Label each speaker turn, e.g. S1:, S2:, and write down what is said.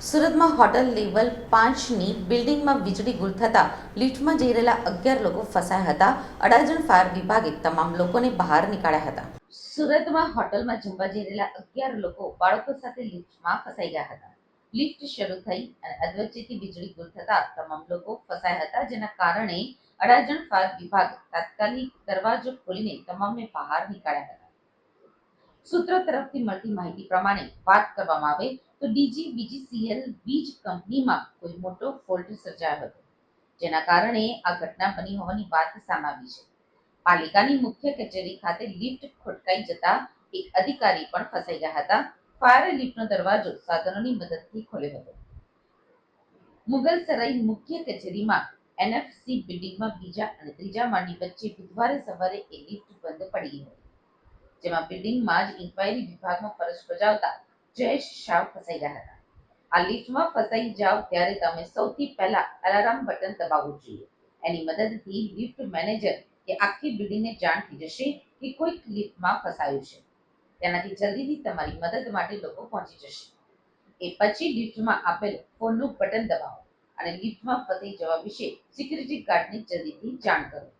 S1: Hotel level પાંચની બિલ્ડિંગમાં વીજળી ગુલ થતાં લિફ્ટમાં જઈ રહેલા અગિયાર લોકો ફસાયા હતા. અડાજણ ફાયર વિભાગે તમામ લોકોને બહાર નીકાળ્યા હતા. સુરતમાં હોટલમાં જમવા જઈ રહેલા અગિયાર લોકો બાળકો સાથે લિફ્ટમાં ફસાઈ ગયા હતા. લિફ્ટ શરૂ થઈ અને અધવચ્ચેથી વીજળી ગુલ થતાં તમામ લોકો ફસાયા હતા, જેના કારણે અડાજણ ફાયર વિભાગ તાત્કાલિક દરવાજો ખોલીને તમામને બહાર નીકાળ્યા હતા. સૂત્રો તરફથી મળતી માહિતી પ્રમાણે વાત કરવામાં આવે તો ડીજી બીજીસીએલ વીજ કંપનીમાં કોઈ મોટો ફોલ્ટ સર્જાયો હતો, જેના કારણે આ ઘટના બની હોવાની વાત સામે આવી છે. પાલિકાની મુખ્ય કચેરી ખાતે લિફ્ટ ખોટકાઈ જતા એક અધિકારી પણ ફસાઈ ગયા હતા. ફાયર લિફ્ટનો દરવાજો સાધનોની મદદથી ખોલ્યો હતો. મુગલસરાઈ મુખ્ય કચેરીમાં એનએફસી બિલ્ડિંગમાં બીજા અને ત્રીજા માળની વચ્ચે બુધવારે સવારે એ લિફ્ટ બંધ પડી હતી, જેમાં બિલ્ડિંગમાં જ ઇન્ક્વાયરી વિભાગમાં ફરજ બજાવતા જયેશ શાહ ફસાઈ ગયા હતા. આ લિફ્ટમાં ફસાઈ જાઓ ત્યારે તમે સૌથી પહેલા અલાર્મ બટન દબાવવું જોઈએ. એની મદદથી લિફ્ટ મેનેજર કે આખી બિલ્ડિંગને જાણ થઈ જશે કે કોઈક લિફ્ટમાં ફસાયું છે. તેનાથી જલ્દીથી તમારી મદદ માટે લોકો પહોંચી જશે. એ પછી લિફ્ટમાં આપેલ ફોનનું બટન દબાવો અને લિફ્ટમાં ફસાઈ જવા વિશે સિક્યુરિટી ગાર્ડને જલ્દીથી જાણ કરો.